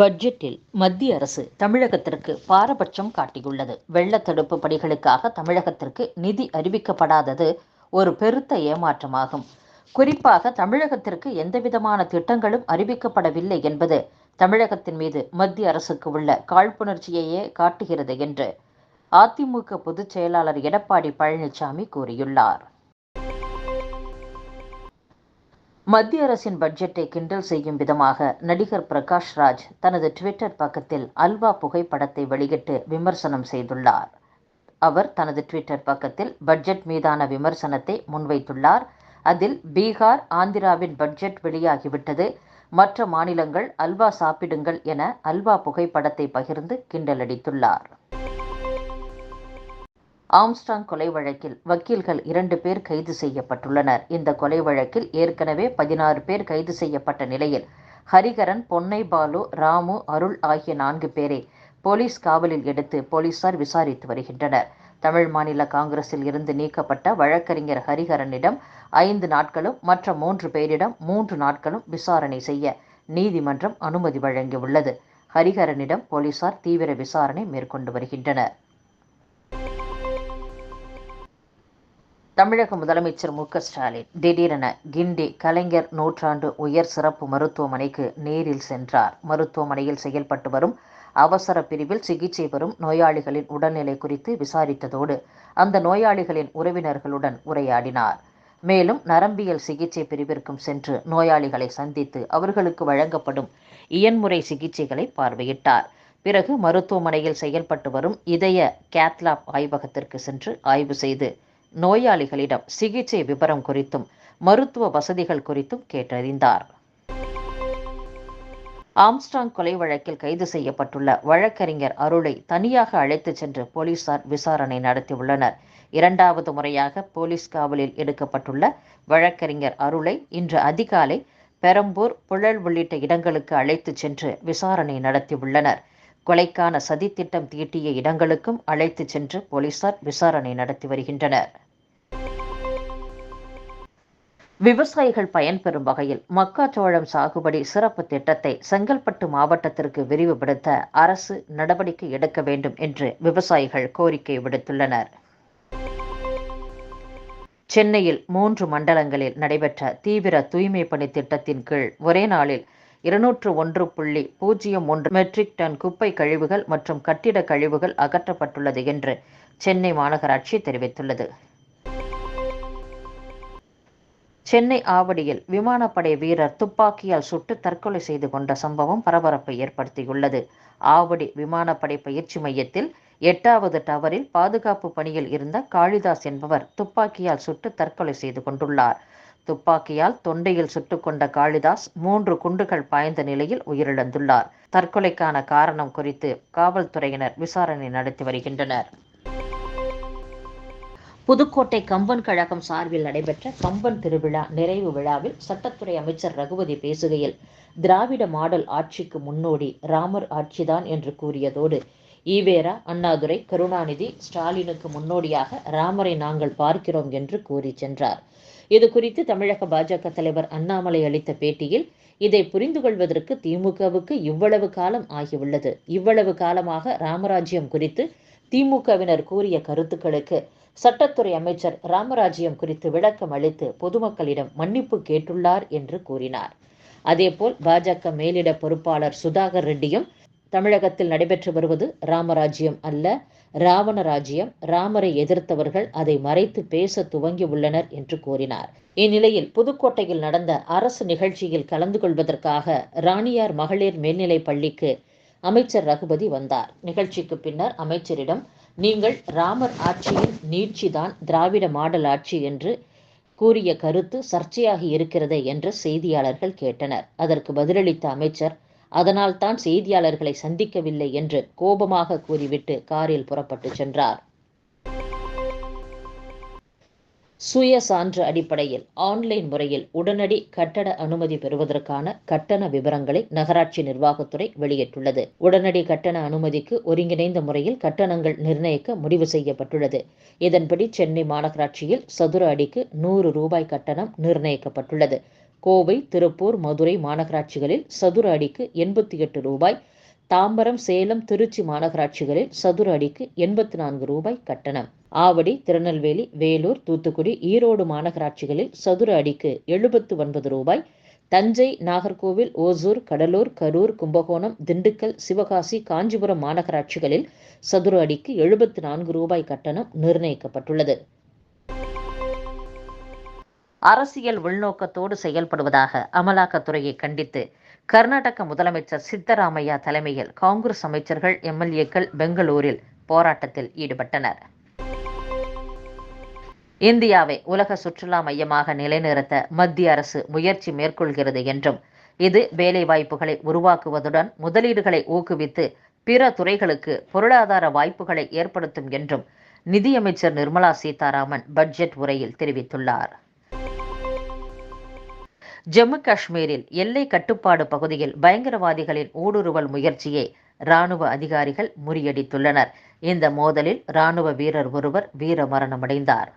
பட்ஜெட்டில் மத்திய அரசு தமிழகத்திற்கு பாரபட்சம் காட்டியுள்ளது. வெள்ள தடுப்பு பணிகளுக்காக தமிழகத்திற்கு நிதி அறிவிக்கப்படாதது ஒரு பெருத்த ஏமாற்றமாகும். குறிப்பாக தமிழகத்திற்கு எந்தவிதமான திட்டங்களும் அறிவிக்கப்படவில்லை என்பது தமிழகத்தின் மீது மத்திய அரசுக்கு உள்ள காழ்ப்புணர்ச்சியையே காட்டுகிறது என்று அதிமுக பொதுச் செயலாளர் எடப்பாடி பழனிசாமி கூறியுள்ளார். மத்திய அரசின் பட்ஜெட்டை கிண்டல் செய்யும் விதமாக நடிகர் பிரகாஷ் ராஜ் தனது ட்விட்டர் பக்கத்தில் அல்வா புகைப்படத்தை வெளியிட்டு விமர்சனம் செய்துள்ளார். அவர் தனது ட்விட்டர் பக்கத்தில் பட்ஜெட் மீதான விமர்சனத்தை முன்வைத்துள்ளார். அதில் பீகார் ஆந்திராவின் பட்ஜெட் வெளியாகிவிட்டது. மற்ற மாநிலங்கள் அல்வா சாப்பிடுங்கள் என அல்வா புகைப்படத்தை பகிர்ந்து கிண்டலடித்துள்ளார் ஆம்ஸ்டாங் கொலை வழக்கில் வக்கீல்கள் இரண்டு பேர் கைது செய்யப்பட்டுள்ளனர். இந்த கொலை வழக்கில் ஏற்கனவே பதினாறு பேர் கைது செய்யப்பட்ட நிலையில் ஹரிகரன் பொன்னை பாலு ராமு அருள் ஆகிய நான்கு பேரை போலீஸ் காவலில் எடுத்து போலீசார் விசாரித்து வருகின்றனர். தமிழ் மாநில காங்கிரஸில் இருந்து நீக்கப்பட்ட வழக்கறிஞர் ஹரிஹரனிடம் ஐந்து நாட்களும் மற்ற மூன்று பேரிடம் மூன்று நாட்களும் விசாரணை செய்ய நீதிமன்றம் அனுமதி வழங்கியுள்ளது. ஹரிஹரனிடம் போலீசார் தீவிர விசாரணை மேற்கொண்டு வருகின்றனர். தமிழக முதலமைச்சர் மு ஸ்டாலின் திடீரென கிண்டி கலைஞர் நூற்றாண்டு உயர் சிறப்பு மருத்துவமனைக்கு நேரில் சென்றார். மருத்துவமனையில் செயல்பட்டு வரும் அவசர பிரிவில் சிகிச்சை பெறும் நோயாளிகளின் உடல்நிலை குறித்து விசாரித்ததோடு அந்த நோயாளிகளின் உறவினர்களுடன் உரையாடினார். மேலும் நரம்பியல் சிகிச்சை பிரிவிற்கும் சென்று நோயாளிகளை சந்தித்து அவர்களுக்கு வழங்கப்படும் இயன்முறை சிகிச்சைகளை பார்வையிட்டார். பிறகு மருத்துவமனையில் செயல்பட்டு வரும் இதய கேத்லாப் ஆய்வகத்திற்கு சென்று ஆய்வு செய்து நோயாளிகளிடம் சிகிச்சை விவரம் குறித்தும் மருத்துவ வசதிகள் குறித்தும் கேட்டறிந்தார். ஆம்ஸ்டாங் கொலை வழக்கில் கைது செய்யப்பட்டுள்ள வழக்கறிஞர் அருளை தனியாக அழைத்துச் சென்று போலீசார் விசாரணை நடத்தியுள்ளனர். இரண்டாவது முறையாக போலீஸ் காவலில் எடுக்கப்பட்டுள்ள வழக்கறிஞர் அருளை இன்று அதிகாலை பெரம்பூர் புழல் உள்ளிட்ட இடங்களுக்கு அழைத்துச் சென்று விசாரணை நடத்தியுள்ளனர். கொலைக்கான சதித்திட்டம் தீட்டிய இடங்களுக்கும் அழைத்துச் சென்று போலீசார் விசாரணை நடத்தி வருகின்றனர். விவசாயிகள் பயன்பெறும் வகையில் மக்காச்சோளம் சாகுபடி சிறப்பு திட்டத்தை செங்கல்பட்டு மாவட்டத்திற்கு விரிவுபடுத்த அரசு நடவடிக்கை எடுக்க வேண்டும் என்று விவசாயிகள் கோரிக்கை விடுத்துள்ளனர். சென்னையில் மூன்று மண்டலங்களில் நடைபெற்ற தீவிர தூய்மை பணி திட்டத்தின் கீழ் ஒரே நாளில் இருநூற்று ஒன்று புள்ளி பூஜ்ஜியம் ஒன்று மெட்ரிக் டன் குப்பை கழிவுகள் மற்றும் கட்டிட கழிவுகள் அகற்றப்பட்டுள்ளது என்று சென்னை மாநகராட்சி தெரிவித்துள்ளது. சென்னை ஆவடியில் விமானப்படை வீரர் துப்பாக்கியால் சுட்டு தற்கொலை செய்து கொண்ட சம்பவம் பரபரப்பை ஏற்படுத்தியுள்ளது. ஆவடி விமானப்படை பயிற்சி மையத்தில் எட்டாவது டவரில் பாதுகாப்பு பணியில் இருந்த காளிதாஸ் என்பவர் துப்பாக்கியால் சுட்டு தற்கொலை செய்து கொண்டுள்ளார். துப்பாக்கியால் தொண்டையில் சுட்டுக்கொண்ட காளிதாஸ் மூன்று குண்டுகள் பாய்ந்த நிலையில் உயிரிழந்துள்ளார். தற்கொலைக்கான காரணம் குறித்து காவல்துறையினர் விசாரணை நடத்தி வருகின்றனர். புதுக்கோட்டை கம்பன் கழகம் சார்பில் நடைபெற்ற கம்பன் திருவிழா நிறைவு விழாவில் சட்டத்துறை அமைச்சர் ரகுபதி பேசுகையில் திராவிட மாடல் ஆட்சிக்கு முன்னோடி ராமர் ஆட்சிதான் என்று கூறியதோடு ஈவேரா அண்ணாதுரை கருணாநிதி ஸ்டாலினுக்கு முன்னோடியாக ராமரை நாங்கள் பார்க்கிறோம் என்று கூறி சென்றார். இது குறித்து தமிழக பாஜக தலைவர் அண்ணாமலை அளித்த பேட்டியில் இதை புரிந்து கொள்வதற்கு திமுகவுக்கு இவ்வளவு காலம் ஆகியுள்ளது. இவ்வளவு காலமாக ராமராஜ்யம் குறித்து திமுகவினர் கூறிய கருத்துக்களுக்கு சட்டத்துறை அமைச்சர் ராமராஜ்யம் குறித்து விளக்கம் அளித்து பொதுமக்களிடம் மன்னிப்பு கேட்டுள்ளார் என்று கூறினார். அதேபோல் பாஜக மேலிட பொறுப்பாளர் சுதாகர் ரெட்டியும் தமிழகத்தில் நடைபெற்று வருவது ராமராஜ்யம் அல்ல ராவண ராஜ்யம் ராமரை எதிர்த்தவர்கள் அதை மறைத்து பேச துவங்கி உள்ளனர் என்று கூறினார். இந்நிலையில் புதுக்கோட்டையில் நடந்த அரசு நிகழ்ச்சியில் கலந்து கொள்வதற்காக ராணியார் மகளிர் மேல்நிலைப் பள்ளிக்கு அமைச்சர் ரகுபதி வந்தார். நிகழ்ச்சிக்கு பின்னர் அமைச்சரிடம் நீங்கள் ராமர் ஆட்சியின் நீட்சிதான் திராவிட மாடல் ஆட்சி என்று கூறிய கருத்து சர்ச்சையாகி இருக்கிறது என்று செய்தியாளர்கள் கேட்டனர். அதற்கு பதிலளித்த அமைச்சர் அதனால் தான் செய்தியாளர்களை சந்திக்கவில்லை என்று கோபமாக கூறிவிட்டு காரில் புறப்பட்டு சென்றார். சுய சான்று அடிப்படையில் ஆன்லைன் முறையில் உடனடி கட்டட அனுமதி பெறுவதற்கான கட்டண விவரங்களை நகராட்சி நிர்வாகத்துறை வெளியிட்டுள்ளது. உடனடி கட்டண அனுமதிக்கு ஒருங்கிணைந்த முறையில் கட்டணங்கள் நிர்ணயிக்க முடிவு செய்யப்பட்டுள்ளது. இதன்படி சென்னை மாநகராட்சியில் சதுர அடிக்கு நூறு ரூபாய் கட்டணம் நிர்ணயிக்கப்பட்டுள்ளது. கோவை திருப்பூர் மதுரை மாநகராட்சிகளில் சதுர அடிக்கு எண்பத்தி எட்டு ரூபாய் தாம்பரம் சேலம் திருச்சி மாநகராட்சிகளில் சதுர அடிக்கு எண்பத்தி நான்கு ரூபாய் கட்டணம். ஆவடி திருநெல்வேலி வேலூர் தூத்துக்குடி ஈரோடு மாநகராட்சிகளில் சதுர அடிக்கு எழுபத்து ஒன்பது ரூபாய் தஞ்சை நாகர்கோவில் ஓசூர் கடலூர் கரூர் கும்பகோணம் திண்டுக்கல் சிவகாசி காஞ்சிபுரம் மாநகராட்சிகளில் சதுர அடிக்கு எழுபத்து நான்கு ரூபாய் கட்டணம் நிர்ணயிக்கப்பட்டுள்ளது. அரசியல் உள்நோக்கத்தோடு செயல்படுவதாக அமலாக்கத்துறையை கண்டித்து கர்நாடக முதலமைச்சர் சித்தராமையா தலைமையில் காங்கிரஸ் அமைச்சர்கள் எம்எல்ஏக்கள் பெங்களூரில் போராட்டத்தில் ஈடுபட்டனர். இந்தியாவை உலக சுற்றுலா மையமாக நிலைநிறுத்த மத்திய அரசு முயற்சி மேற்கொள்கிறது என்றும் இது வேலைவாய்ப்புகளை உருவாக்குவதுடன் முதலீடுகளை ஊக்குவித்து பிற துறைகளுக்கு பொருளாதார வாய்ப்புகளை ஏற்படுத்தும் என்றும் நிதியமைச்சர் நிர்மலா சீதாராமன் பட்ஜெட் உரையில் தெரிவித்துள்ளார். ஜம்மு காஷ்மீரில் எல்லை கட்டுப்பாடு பகுதியில் பயங்கரவாதிகளின் ஊடுருவல் முயற்சியை ராணுவ அதிகாரிகள் முறியடித்துள்ளனர். இந்த மோதலில் ராணுவ வீரர் ஒருவர் வீர மரணமடைந்தார்